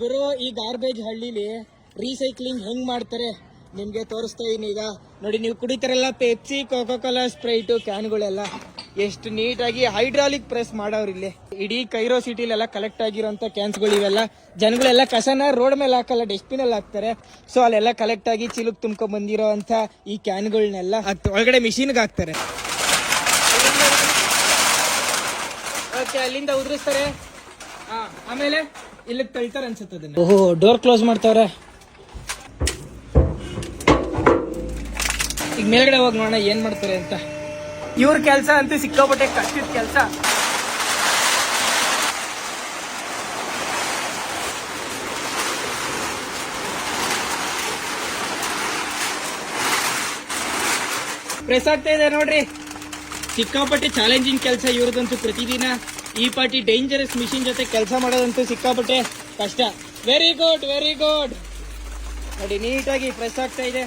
ಗುರು, ಈ ಗಾರ್ಬೇಜ್ ಹಳ್ಳಿಲಿ ರೀಸೈಕ್ಲಿಂಗ್ ಹೆಂಗ್ ಮಾಡ್ತಾರೆ? ನಿಮ್ಗೆ ತೋರಿಸ್ತಾ ಇದೀನಿ ಈಗ. ನೋಡಿ, ನೀವು ಕುಡಿತಾರಲ್ಲ ಪೆಪ್ಸಿ ಕೋಕೋ ಕೋಲಾ ಸ್ಪ್ರೈಟು ಕ್ಯಾನ್ಗಳೆಲ್ಲ ಎಷ್ಟು ನೀಟಾಗಿ ಹೈಡ್ರಾಲಿಕ್ ಪ್ರೆಸ್ ಮಾಡೋರು ಇಲ್ಲಿ. ಇಡೀ ಕೈರೋ ಸಿಟಿಲೆಲ್ಲ ಕಲೆಕ್ಟ್ ಆಗಿರೋಂಥ ಕ್ಯಾನ್ಸ್ಗಳು ಇವೆಲ್ಲ. ಜನಗಳೆಲ್ಲ ಕಸನ ರೋಡ್ ಮೇಲೆ ಹಾಕಲ್ಲ ಡಸ್ಟ್ಬಿನಲ್ಲಿ ಹಾಕ್ತಾರೆ. ಸೊ ಅಲ್ಲೆಲ್ಲ ಕಲೆಕ್ಟ್ ಆಗಿ ಚಿಲುಕ್ ತುಂಬ್ಕೊಂಡ್ ಬಂದಿರೋ ಈ ಕ್ಯಾನ್ಗಳನ್ನೆಲ್ಲ ಒಳಗಡೆ ಮಿಷಿನ್ಗೆ ಹಾಕ್ತಾರೆ. ಓಕೆ ಅಲ್ಲಿಂದ ಉದುರಿಸ್ತಾರೆ. ಆಮೇಲೆ? ಇಲ್ಲಿಗೆ ತಳ್ತಾರೆ ಅನ್ಸುತ್ತೆ ಅದನ್ನ. ಓಹೋ ಡೋರ್ ಕ್ಲೋಸ್ ಮಾಡ್ತಾವ್ರೆ. ಈಗ ಮೇಲ್ಗಡೆ ಹೋಗಿ ನೋಡೋಣ ಏನ್ ಮಾಡ್ತಾರೆ ಅಂತ. ಇವ್ರ ಕೆಲಸ ಅಂತ ಸಿಕ್ಕಾಪಟ್ಟೆ ಕಷ್ಟದ ಕೆಲಸ. ಪ್ರೆಸ್ ಆಗ್ತಾ ಇದೆ ನೋಡ್ರಿ. ಸಿಕ್ಕಾಪಟ್ಟೆ ಚಾಲೆಂಜಿಂಗ್ ಕೆಲಸ ಇವ್ರದಂತೂ ಪ್ರತಿದಿನ ಈ ಪಾಟಿ ಡೇಂಜರಸ್ ಮಿಷಿನ್ ಜೊತೆ ಕೆಲಸ ಮಾಡೋದಂತೂ ಸಿಕ್ಕಾಪಟ್ಟೆ ಕಷ್ಟ. ವೆರಿ ಗುಡ್ ವೆರಿ ಗುಡ್ ನೋಡಿ, ನೀಟಾಗಿ ಪ್ರೆಸ್ ಆಗ್ತಾ ಇದೆ.